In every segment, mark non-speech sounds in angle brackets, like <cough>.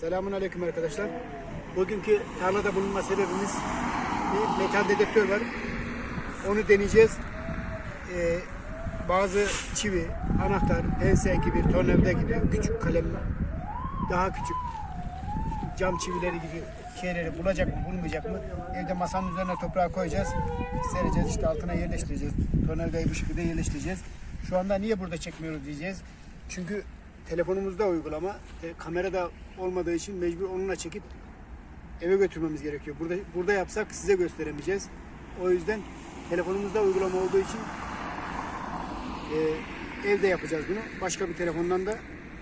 Selamun Aleyküm arkadaşlar. Bugünkü tarlada bulunma sebebimiz bir metal dedektör var. Onu deneyeceğiz. Ee, bazı çivi, anahtar, pense gibi, tornavida gibi küçük kalem, daha küçük cam çivileri gibi şeyleri bulacak mı, bulmayacak mı? Evde masanın üzerine toprağa koyacağız. Sereceğiz, işte altına yerleştireceğiz. Tornavidayı bu şekilde yerleştireceğiz. Şu anda niye burada çekmiyoruz diyeceğiz. Çünkü telefonumuzda uygulama, e, kamerada olmadığı için mecbur onunla çekip eve götürmemiz gerekiyor. Burada burada yapsak size gösteremeyeceğiz. O yüzden telefonumuzda uygulama olduğu için e, evde yapacağız bunu. Başka bir telefondan da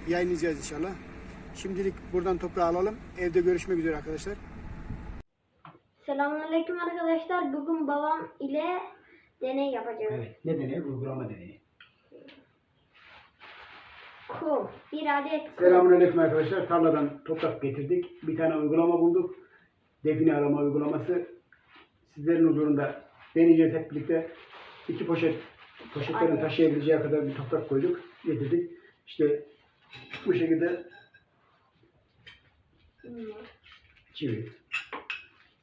yayınlayacağız inşallah. Şimdilik buradan toprağı alalım. Evde görüşmek üzere arkadaşlar. Selamünaleyküm arkadaşlar. Bugün babam ile deney yapacağız. Evet. Ne deneyi? Uygulama deneyi. Kum. Bir adet kum. Selamünaleyküm arkadaşlar. Tarladan toprak getirdik. Bir tane uygulama bulduk. Define arama uygulaması. Sizlerin huzurunda deneyeceğiz hep birlikte. İki poşet poşetlerin taşıyabileceği kadar bir toprak koyduk. Getirdik. İşte bu şekilde Hmm. çivi,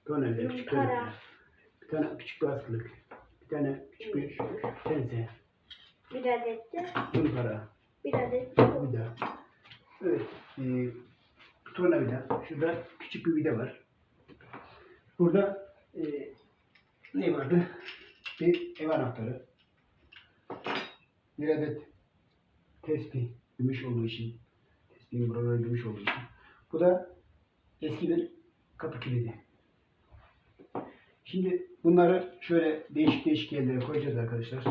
tonelde küçük Kara. tonelde, bir tane küçük bir askılık, bir tane küçük bir pense, Bir adet de zımpara, bir adet de kum. vida. Evet, e, tornavida. Şurada küçük bir vida var. Burada e, ne vardı? Bir ev anahtarı. Bir adet tespih, gümüş olduğu için. Tespihin buraları gümüş olduğu için. Bu da eski bir kapı kilidi. Şimdi bunları şöyle değişik değişik yerlere koyacağız arkadaşlar.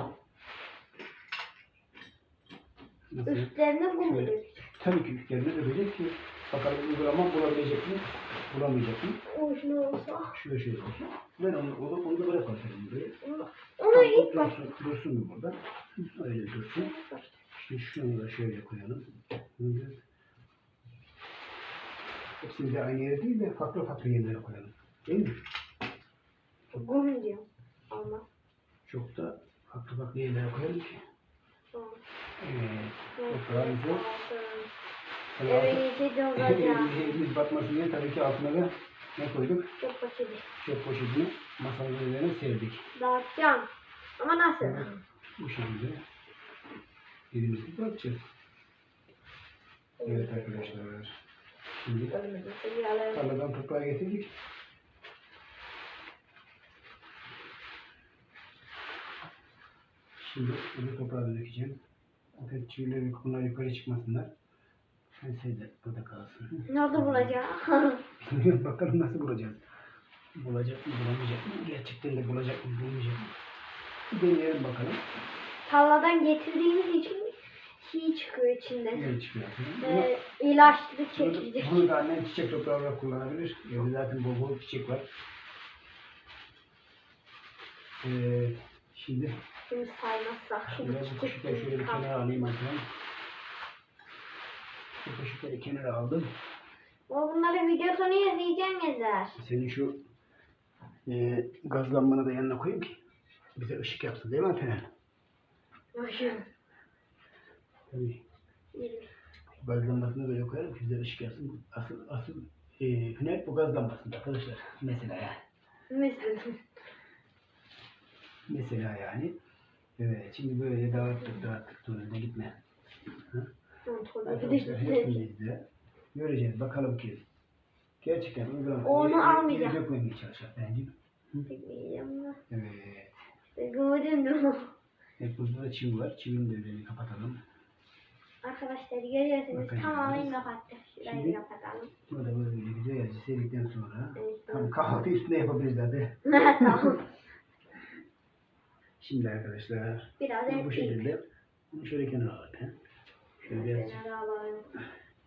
Nasıl? Üstlerine kum Şöyle. dökeceğiz. Tabii ki bakalım uygulama bulabilecek mi, bulamayacak mı? Uçlu olsa. Şöyle şöyle olsun. Ben onu, onu, onu da bırak atarım buraya. Onu Tamam, ilk o baş. dursun, dursun bir burada. Öyle dursun. İşte şunu da şöyle koyalım. Hepsini de aynı yere değil de farklı farklı yerlere koyalım. Değil mi? Kum diyor. Ama. Çok da farklı farklı yerlere koyalım ki. Tamam. Evet. Evet, Toprağımızı evet. Eve gidince olacak. Elimiz batmasın diye tabii ki altına da ne koyduk? Çok basit. Çöp poşetini masamızın üzerine serdik. Dağıtacağım. Ama nasıl? Bu şekilde elimizi dağıtacağız. Evet arkadaşlar. Şimdi tarladan toprağa getirdik. Şimdi bunu toprağa dökeceğim. Zaten çivileri bunlar yukarı çıkmasınlar. Ben de burada kalsın. Nerede bulacağım? Bilmiyorum <laughs> bakalım nasıl bulacağız. Bulacak mı bulamayacak mı? Gerçekten de bulacak mı bulmayacak mı? Deneyelim bakalım. Tarladan getirdiğimiz için şey çıkıyor içinden. Ne çıkıyor? Ee, ilaçlı çekirdek. bunu da annen çiçek toprağı olarak kullanabilir. Evde zaten bol bol çiçek var. Ee, şimdi Şimdi saymazsak. Şöyle bu poşetleri şöyle bir kenara alayım Hakan. Bu poşetleri kenara aldım. Ama bunları video sonu izleyeceğim yazar. Senin şu e, gaz lambanı da yanına koyayım ki bize ışık yapsın değil mi Alperen? Bakın. Tabii. Gaz lambasını böyle koyarım ki bize ışık yapsın. Asıl, asıl e, hüner bu gaz lambasında arkadaşlar. Mesela yani. Mesela. Mesela yani. Evet şimdi böyle dağıttık dağıttık önüne gitme. Arkadaşlar göreceğiz bakalım ki. Gerçekten uygulama. Onu almayacağım. dökmemeye çalışacak bence. Evet. Gördün mü? Evet burada da çivi var. Çivinin de üzerini kapatalım. Arkadaşlar görüyorsunuz Bakın tamamen kapattık. Şurayı Şimdi- kapatalım. Bunu da böyle güzelce serdikten sonra Evet, tam kahvaltı üstüne yapabiliriz hadi. <laughs> tamam. Şimdi arkadaşlar Biraz bu şekilde bunu şöyle kenara alalım.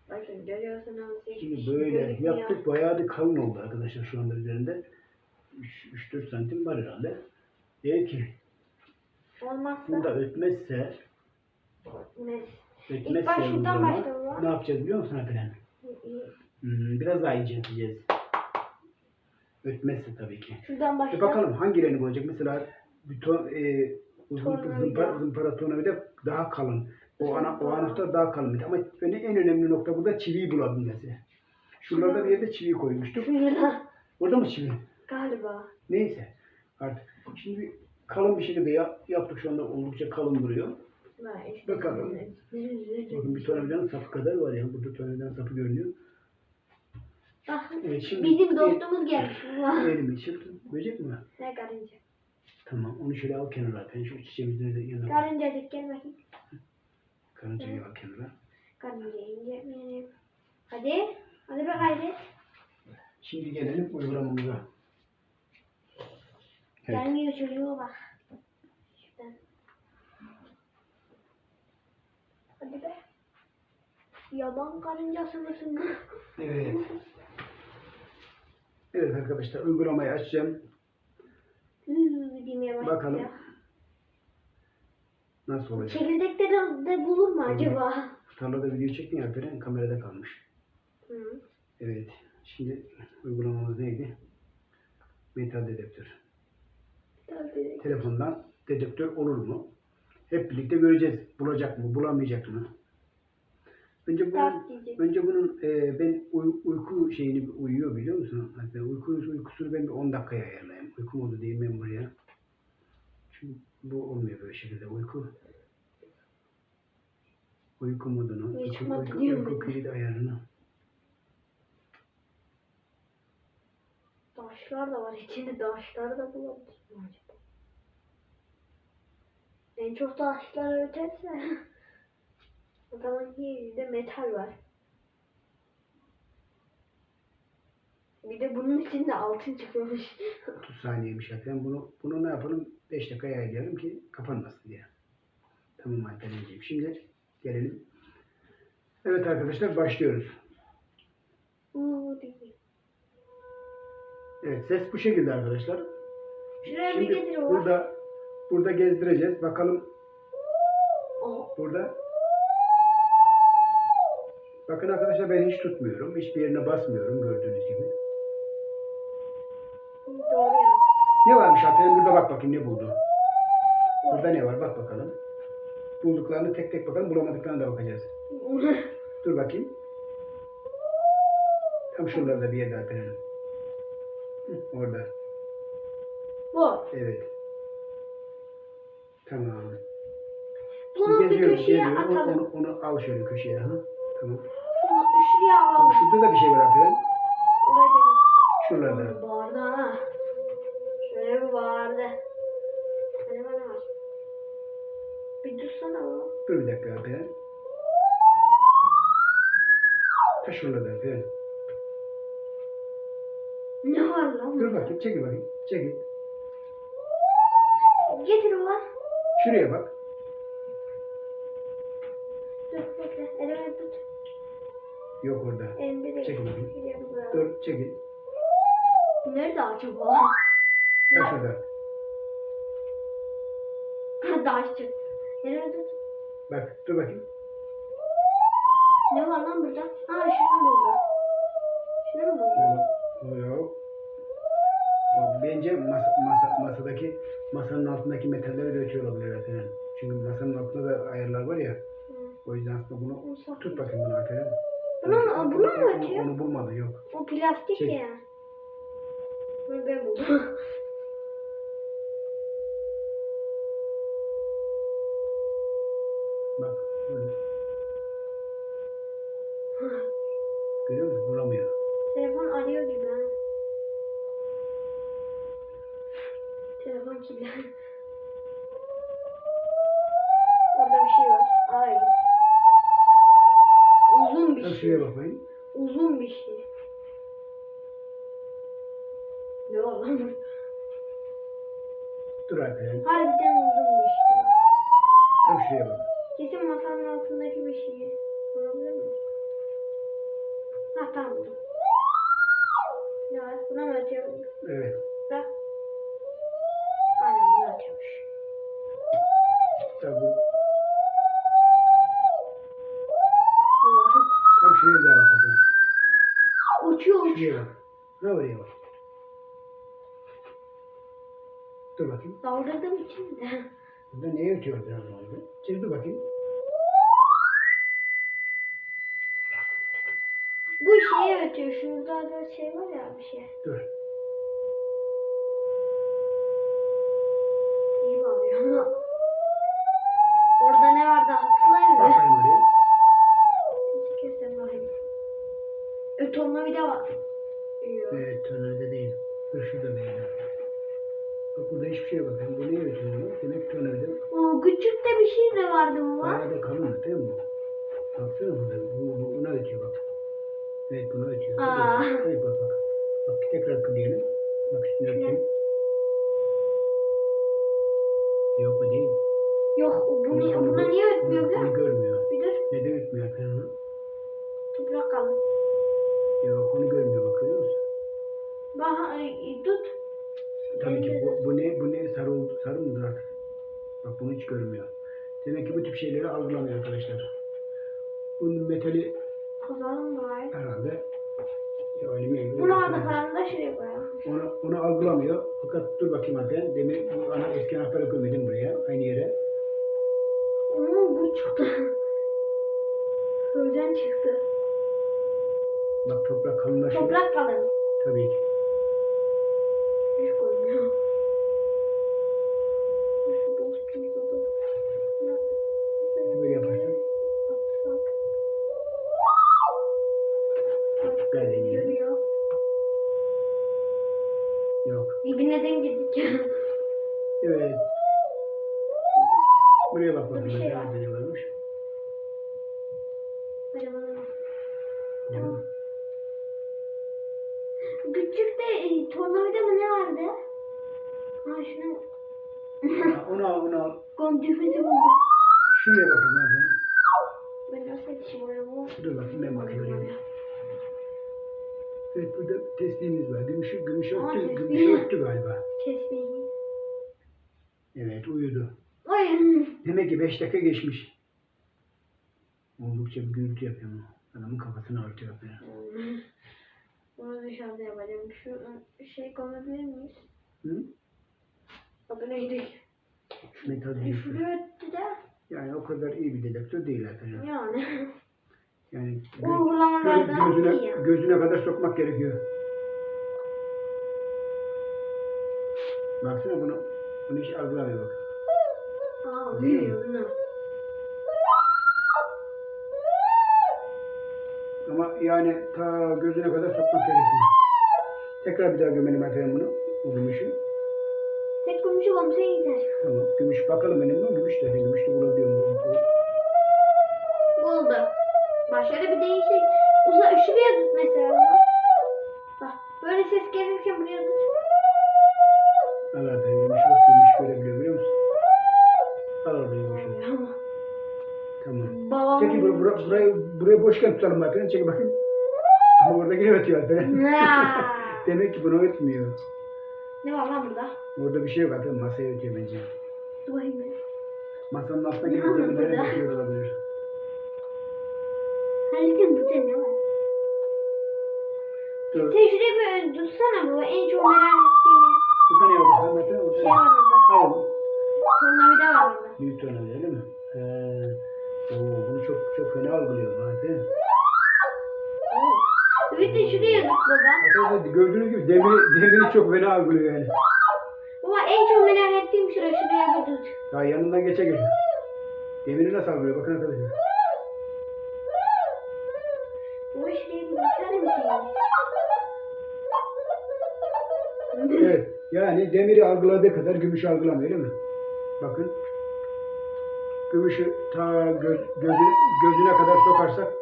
Bakın görüyorsunuz. Şimdi böyle yaptık bayağı da kalın oldu arkadaşlar şu anda üzerinde. 3-4 santim var herhalde. Eğer ki Olmazsa bunu da ötmezse ne? ötmezse başından uygulama, başlayalım. ne yapacağız biliyor musun Alperen? Hmm, biraz daha incelteceğiz. Ötmezse tabii ki. Şuradan E başlayalım. bakalım hangilerini bulacak? Mesela bir ton, e, uzun zımpara, zımpara tornavida daha kalın. O, ana, o anahtar daha kalın. Ama öne- en önemli nokta burada çiviyi bulabilmesi. Şuralarda bir yerde çivi koymuştuk. Orada mı çivi? galiba. Neyse artık. Şimdi kalın bir şekilde ya- yaptık şu anda oldukça kalın duruyor. Bakalım. Bakın bir tornavidanın sapı kadar var ya. Burada tornavidanın sapı görünüyor. Bak Evet, şimdi bizim dostumuz gelmiş. Elimi çırptım. Böcek mi? Ne karınca. Tamam onu şöyle al kenara. Ben şu çiçeğimizin yanına. Karıncacık gel bakayım. Karıncayı al kenara. Karınca ince benim. Hadi. Hadi be gayret. Şimdi gelelim uygulamamıza. Evet. Gelmiyor çocuğa bak. Şuradan. Hadi be. Yaban karıncası mısın? Evet. Evet arkadaşlar uygulamayı açacağım. Bakalım. Nasıl olacak? Çekirdekleri de bulur mu acaba? Tarlada video çektin ya Alperen kamerada kalmış. Hı. Evet. Şimdi uygulamamız neydi? Metal dedektör. Tabii. Telefondan dedektör olur mu? Hep birlikte göreceğiz. Bulacak mı, bulamayacak mı? Önce bunun, önce bunun e, ben uy- uyku şeyini uyuyor biliyor musun? Hatta uyku uykusunu ben bir 10 dakikaya ayarlayayım. Uyku modu diyeyim ben buraya. Çünkü bu olmuyor böyle şekilde uyku. Uyku modunu, uyku, uyku, uyku kilit ayarını. Taşlar da var. İçinde taşları da bulabilir mi acaba? En çok taşlar öterse <laughs> o zaman yerinde metal var. Bir de bunun içinde altın çıkıyormuş. 30 saniyeymiş zaten. Bunu, bunu ne yapalım? 5 dakikaya ayarlayalım ki kapanmasın diye. Tamam Alperen'ciğim. Şimdi gelelim. Evet arkadaşlar başlıyoruz. Evet ses bu şekilde arkadaşlar. Şuraya bir Şimdi getir burada burada gezdireceğiz. Bakalım burada. Bakın arkadaşlar ben hiç tutmuyorum. Hiçbir yerine basmıyorum gördüğünüz gibi. Ne varmış Alperen? Burada bak bakayım ne buldu. Burada ne var? Bak bakalım. Bulduklarını tek tek bakalım. Bulamadıklarına da bakacağız. <laughs> Dur bakayım. Tam şuralarda bir yerde Alperen. Hı, Orada. Bu. Evet. Tamam. Bunu bir Geziyoruz, köşeye geziyoruz. Onu, atalım. onu, onu al şöyle köşeye. Ha? Tamam. Şunu şuraya alalım. Şurada da bir şey var Alperen. Oraya da Şuralarda. Bir bağırdı. Hadi bana var. Bir dursana o. Dur bir dakika Alperen. Ta şuralarda Alperen. Ne var lan? Dur bakayım. Çekil bakayım. Çekil. Getir ulan. Şuraya bak. Dur bekle. Elime tut. Yok orada. Elimde değil. Çekil bakayım. Dur çekil. Nerede acaba? Ta şurada. Daha. Elime tut. Bak dur bakayım. Ne var lan burada? Ha şunu buldu. Şunu mu buldu? O yok. O bence masa, masa, masadaki masanın altındaki metalleri de ötüyor olabilir Alperen. Çünkü masanın altında da ayarlar var ya. Hı. O yüzden aslında bunu sakın. tut bakayım bunu Alperen. Bunu Onu- bunu mu onu- ötüyor? Onu bulmadı yok. O plastik Şey- ya. Bunu ben buldum. Bak böyle. Görüyor musun? Bulamıyor. Telefon arıyor gibi ha. Telefon kilitli. Orada bir şey var. Ay. Uzun bir Tam şey. şuraya bakmayın. Uzun bir şey. Ne var lan? Dur Alperen. Harbiden uzun bir şey. Tam şuraya bak. Kesin masanın altındaki bir şey. Olabilir mi? Ha tamam buldum. Ne var? Buna mı ötüyor? Evet. Bunu ötüyormuş. Tam, şuraya bak Alperen. Uçuyor uçuyor. Bak. Ne oraya bak. Dur bakayım. Daldırdım içinde. Burada neye ötüyor biraz oldu? Şimdi dur bakayım. Bu şeye ötüyor? Şurada da şey var ya bir şey. Dur. İyi bağırıyor ama. Orada ne vardı hatırlayın mı? Bakayım oraya. Kesin bakayım. E, tornavida var. Yok. Evet, tornavida Dur şurada değil. Bak burada hiçbir şey yok. Bu niye ötüyor? Demek tornavida. O küçük de bir şey de vardı var? Bayağı da kalın değil mi bu? Baksana burada. Bu, bu buna ötüyor bak. Evet buna ötüyor. Aa. Hayır bak bak. Bak tekrar kırıyorum. Bak üstüne öteyim. Yok bu değil. Yok o bunu, Bunu- buna niye ötmüyor Bunu, bunu görmüyor. Bir dur. Neden ötmüyor efendim? Toprak kalın. Yok onu görmüyor bak ay, tut. Tabii ki bu, bu ne bu ne sarı oldu sarı mıdır artık? Bak bunu hiç görmüyor. Demek ki bu tip şeyleri algılamıyor arkadaşlar. Bunun metali Kazanım var. herhalde ya gibi Bunu da şuraya koyalım. Onu, onu algılamıyor. Fakat dur bakayım arkadaşlar. Demir bu ana eski anahtarı koymadım buraya. Aynı yere. Oo bu çıktı. Sözden çıktı. Bak toprak kalınlaşıyor. Toprak kalın. Tabii ki. Dibine denk girdik ya. Evet. Buraya bak bakalım. Bir şey var. ne varmış? Değil mi? Küçük de e, tornavida mı ne vardı? Ha şunu Ha, Onu al, onu al. kondifüzü buldum. Şuraya bakalım hadi. Ben nasıl yetişim oraya bu? Dur bakayım ben bakayım. Evet burada testiğimiz var. Gümüşü, gümüşü Aa, gümüşü öttü galiba. Kesmeyi. Evet uyudu. Oy. Demek ki 5 dakika geçmiş. Oldukça bir gürültü yapıyor mu? Adamın kafasını ağrıtıyor yapıyor. Bunu dışarıda yapacağım. Şu şey konabilir miyiz? Hı? Adı neydi? Metal değil. Şuraya öttü de. Yani o kadar iyi bir dedektör değil efendim. Yani. Yani Uygulamalardan göz- gözüne, gözüne kadar sokmak gerekiyor. Baksana bunu, bunu hiç algılamıyor bak. Aa mi? bunu. Ama yani ta gözüne kadar sokmak gerekiyor. Tekrar bir daha gömelim efendim bunu. Bu gümüşü. Tek komşu komşu gider. Tamam. Gümüş bakalım benim bu gümüş de. Gümüş de bulabiliyor mu? Buldu. Başka da bir değişik. Uza tut mesela. Bak böyle ses gelirken buraya tut. Efendim gümüş bak gümüş görebiliyor biliyor musun? Al orada gümüşü. Ama Tamam. Babam. Çekil bur bur burayı, burayı boşken tutalım bakın. Çekil bakın. Ama orada yine ötüyor. <laughs> Demek ki bunu ötmüyor. ne var lan burada? Orada bir şey yok efendim. Masaya ötüyor bence. Dur bakayım ben. Masanın altına var demirlere burada? ötüyor olabilir. Halit'in burada ne var? Dur. Bir tutsana bu. En çok merak ettiğim yer. Burada ne yok efendim? Mesela orada. Şey var orada. Al. Tornavida var orada. Büyük tornavida değil mi? He. Oo, bunu çok çok fena algılıyor zaten. Bir de şuraya tut baba. Arkadaşlar gördüğünüz gibi demiri, demiri çok fena algılıyor yani. Baba en çok merak ettiğim şura şuraya bir tut. Daha yanından geçe geliyor. Demiri nasıl algılıyor bakın arkadaşlar. Yani demiri algıladığı kadar gümüşü algılamıyor değil mi? Bakın. Gümüşü ta göz, gözüne, gözüne kadar sokarsak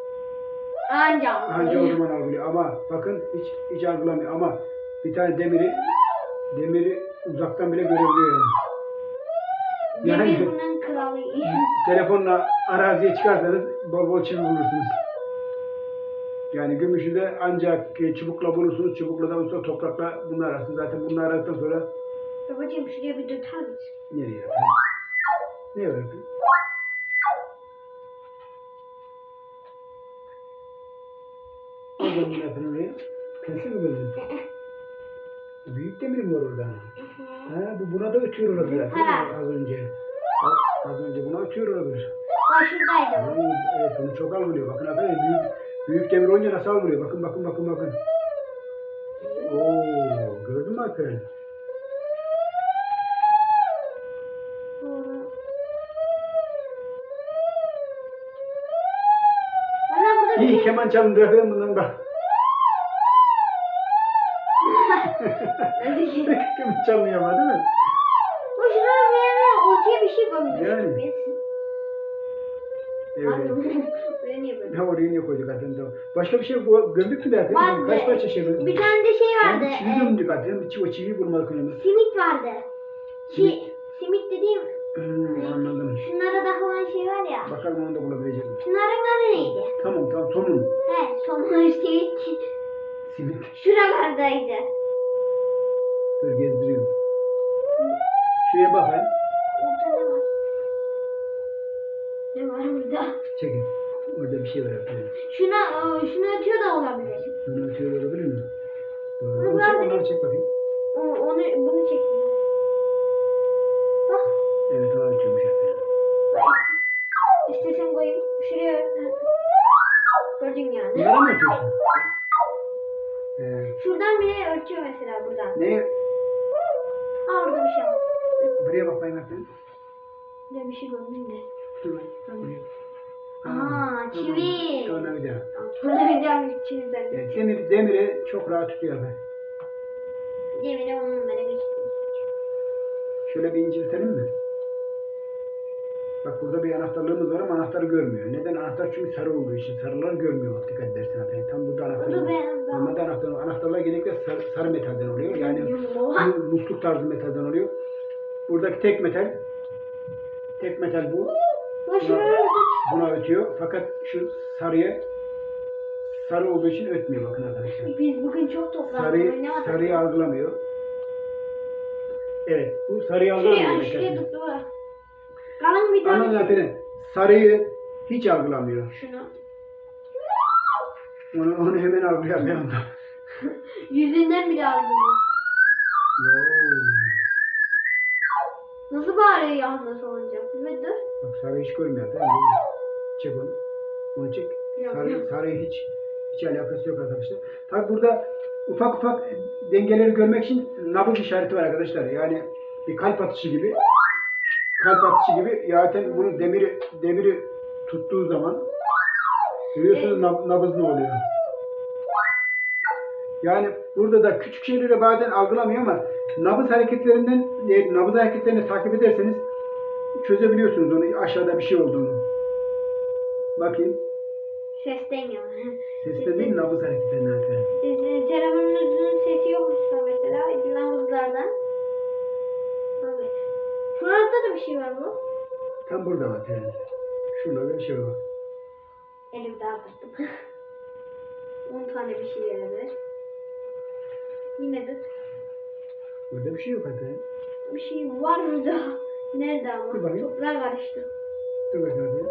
Anca. anca o zaman algılıyor. Ama bakın hiç hiç algılamıyor. Ama bir tane demiri demiri uzaktan bile görebiliyor yani. Demir Yani- bunun kralı. Telefonla araziye çıkarsanız bol bol çivi bulursunuz. Yani gümüşü de ancak e, çubukla bulursunuz. Çubukla da olsa toprakla bunu ararsınız. Zaten bunu aradıktan sonra Babacığım şuraya bir tutar mısın? nereye? Ne var? Oradan bunu yapın oraya. Pense mi gözün? Büyük demir mi var orada? Ha, bu buna da ötüyor olabilir. Ha. Az önce. Az- önce buna ötüyor olabilir. Ay, Evet bunu çok algılıyor. Bakın arkadaşlar büyük, Büyük demir olunca nasıl vuruyor? Bakın bakın bakın bakın. Oo, gördün mü Alperen? Sonra. Bana burada bir İyi şey... keman çalın bırakıyorum bundan bak. Nasıl ki? keman çalmıyor ama değil mi? Bu şuraya bir yere ortaya bir şey koymuştuk Yani. biz. Evet. <laughs> Buraya niye böyle? Ha oraya niye koyduk zaten tamam. Başka bir şey bu, gömdük mü zaten? Vardı. Kaç parça şey gömdük? Bir tane de şey vardı. Yani çivi e, gömdük zaten. Çivi, o çiviyi bulmadık önemli. simit vardı. Simit. Şey, simit dediğim Hmm, anladım. şunlara takılan şey var ya. Bakalım onu da bulabilecek miyim? Şunların adı neydi? Tamam tamam sonun. He, somon <laughs> simit. Simit. Şuralardaydı. Dur gezdiriyorum. Ne var burada? Çekin. Orada bir şey var efendim. Şuna, e, şunu ötüyor da olabilir. Bunu atıyor olabilir mi? Doğru. Bunu Onu çek, onları çek bakayım. O, onu, bunu çekeceğiz. Bak, Evet onu atıyormuş efendim. istesen koyayım. Şuraya. Gördün yani. Bunları mı atıyorsun? Ee, Şuradan bile örtüyor mesela buradan. ne? Ha orada bir şey var. Buraya bakayım efendim. Burada bir şey gördüm de. Ben. Aa, çivi. Daha bir çividen. Evet, demir, demiri çok rahat tutuyor efendim. Cemile onun bana geçti. Şöyle bir inceltelim mi? Bak burada bir anahtarlığımız var ama anahtarı görmüyor. Neden? Anahtar çünkü sarı olduğu için. Sarılar görmüyor bak dikkat edersen efendim. Tam burada anahtar yok. ben- ben- Normalde anahtar, anahtarlar genellikle sarı, sarı metalden oluyor. Yani musluk tarzı metalden oluyor. Buradaki tek metal tek metal bu. Buna ötüyor. Fakat şu sarıya sarı olduğu için ötmüyor bakın arkadaşlar. Biz bugün çok toplandık. Sarıyı, sarıyı algılamıyor. Evet. Bu sarıyı algılamıyor. Şuraya, metal. şuraya tut. dur. Kalın bir tane. zaten sarıyı hiç algılamıyor. Şunu. Onu, onu hemen algılıyor anda. <laughs> Yüzünden bile aldım. Nasıl bağırıyor yalnız olunca? Bir dur. Bak sarı hiç görmüyor. Tamam mı? Çek onu. Onu çek. Yok, Sarı, yok. hiç hiç alakası yok arkadaşlar. Tabi burada ufak ufak dengeleri görmek için nabız işareti var arkadaşlar. Yani bir kalp atışı gibi. Kalp atışı gibi. Zaten bunu demiri demiri tuttuğu zaman görüyorsunuz nab- nabız ne oluyor. Yani burada da küçük şeyleri bazen algılamıyor ama nabız hareketlerinden e, nabız hareketlerini takip ederseniz çözebiliyorsunuz onu aşağıda bir şey olduğunu. Bakayım. Sesten ya. <laughs> Seste değil nabız hareketlerine efendim. Sizin telefonunuzun sesi yoksa mesela nabızlardan. Tabii. Şurada da bir şey var bu. Tam burada var yani. Şurada bir şey var. Elim dağıttım. 10 tane bir şey verebilir. Yine de Burada bir şey yok hatta. bir şey var mı da? Nerede ama? Dur bakayım. Toplar karıştı. Dur bakalım. bir.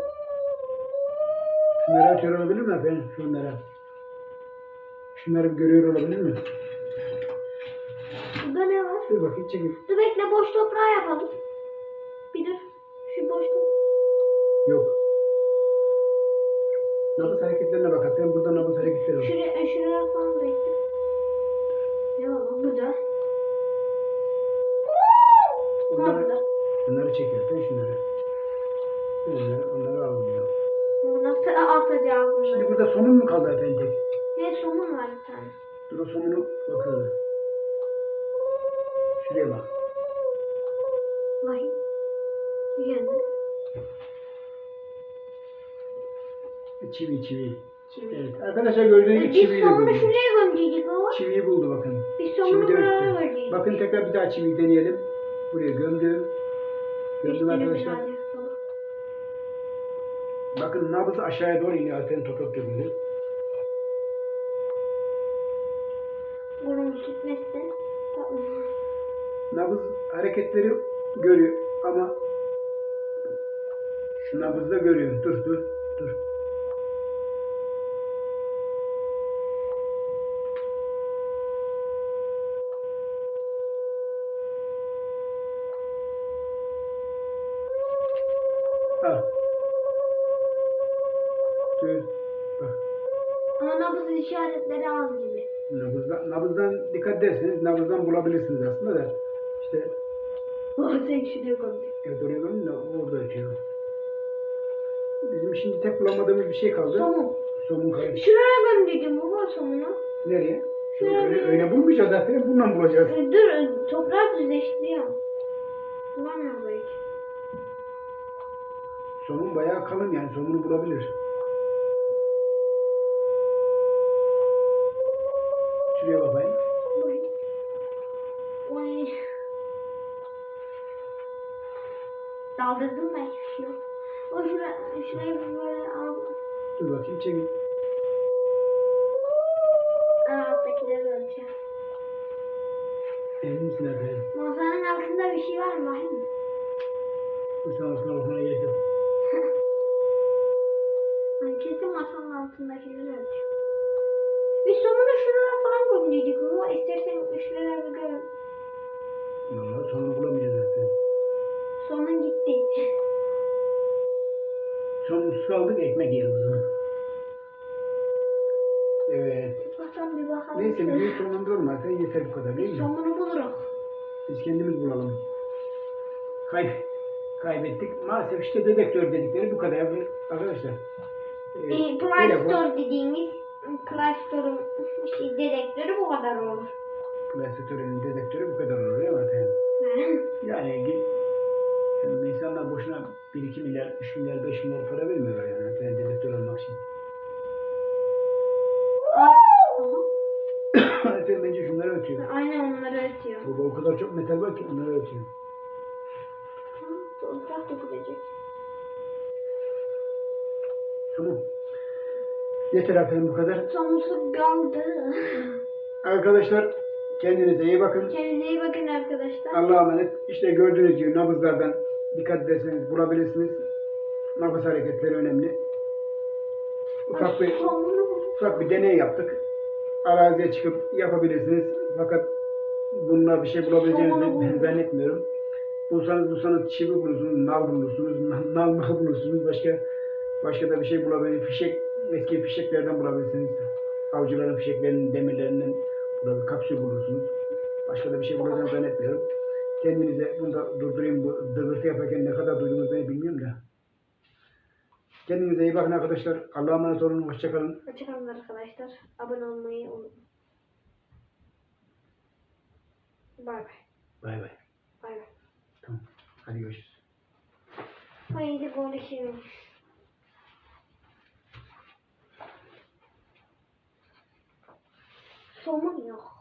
Şunları atıyor olabilir mi efendim? Şunlara. Şunları bir görüyor olabilir mi? Burada ne var? Dur bakayım çekil. Dur bekle boş toprağı yapalım. Bir dur. Şu boşluk. Yok. Nabız hareketlerine bak efendim. Burada nabız hareketleri var. Şuraya, e, şuraya falan da? Ha Onları, burada. bunları çekiyor. Ben şunları. Onları, onları. Bu Nasıl atacağım bunları? Şimdi burada somun mu kaldı efendim? Ne somun var bir tane. Dur o somunu bakalım. Şuraya bak. Vay. Geldi. Çivi çivi. Çivi. Evet. Arkadaşlar gördüğünüz gibi Biz çiviyi de somunu buldu. şuraya gömdüydük baba. Çiviyi buldu bakın. Biz Çivi de buraya öttü. Bakın tekrar bir daha çiviyi deneyelim. Buraya gömdüm. Gömdüm Üstüne arkadaşlar. Bakın nabız aşağıya doğru iniyor. Zaten toprak döküldü. Burun. Tamam. Nabız hareketleri görüyor ama şu nabızda görüyor. Dur dur dur. Dikkat ederseniz nabızdan bulabilirsiniz aslında da. İşte Oh sen şuraya koydun. evet oraya dönün de orada ötüyor. Bizim şimdi tek bulamadığımız bir şey kaldı. Somun. Somun kaldı. Şuraya gönderdim baba somunu. Nereye? Şuraya Öyle, öyle bulmayacağız zaten. Bundan bulacağız. Ee, Dur e, toprağı düzleştiriyorum. Bulamıyorum belki. Somun bayağı kalın yani somunu bulabilir. Şuraya bakayım. Daldırdım ben yok. O şura, şurayı böyle al. Dur bakayım çekin. Aa, alttakileri ölçeceğim. Emin misin efendim? Masanın altında bir şey var mı? Bakayım mı? Bu aslında bakmana gerek yok. <laughs> Ay, kesin masanın altındakileri ölçeceğim. Biz somunu şuraya falan gönderdik. Ama istersen şuraya bir gör. Vallahi sonunu bulamayacağız Somun gitti. Somunsuz kaldık ekmek yiyelim o zaman. Evet. Bakalım bir bakalım. Neyse videoyu sonlandıralım zaten yeter bu kadar değil mi? Somunu buluruz. Biz kendimiz bulalım. Kay kaybettik. Maalesef işte dedektör dedikleri bu kadar arkadaşlar. Ee, E, Play telefon, Store dediğimiz Play Store'un şey, dedektörü bu kadar olur. Plastikörün dedektörü bu kadar oluyor zaten. Yani gi- yani insanlar boşuna 1-2 milyar, 3 milyar, 5 milyar para vermiyorlar yani. Ben dedektör almak için. Zaten bence şunları ötüyor. Aynen onları ötüyor. Burada o kadar çok metal var ki onları ötüyor. Toprak dökülecek. Tamam. Yeter efendim bu kadar. Somusu kaldı. Arkadaşlar kendinize iyi bakın. Kendinize iyi bakın arkadaşlar. Allah'a emanet. İşte gördüğünüz gibi nabızlardan dikkat ederseniz bulabilirsiniz. Nabız hareketleri önemli. Ufak bir, ufak bir deney yaptık. Araziye çıkıp yapabilirsiniz. Fakat bununla bir şey bulabileceğinizi ben zannetmiyorum. Bulsanız bulsanız çivi bulursunuz, nal bulursunuz, na- nal mal bulursunuz. Başka başka da bir şey bulabilirsiniz. Fişek, eski fişeklerden bulabilirsiniz. Avcıların fişeklerinin, demirlerinden burada bir kapsül bulursunuz. Başka da bir şey bulacağını zannetmiyorum. Kendinize bunu da durdurayım. Bu dıgırtı yaparken ne kadar duyduğunuzu ben bilmiyorum da. Kendinize iyi bakın arkadaşlar. Allah'a emanet olun. Hoşçakalın. Hoşçakalın arkadaşlar. Abone olmayı unutmayın. Bay bay. Bay bay. Bay bay. Tamam. Hadi görüşürüz. Haydi görüşürüz. Somun yok.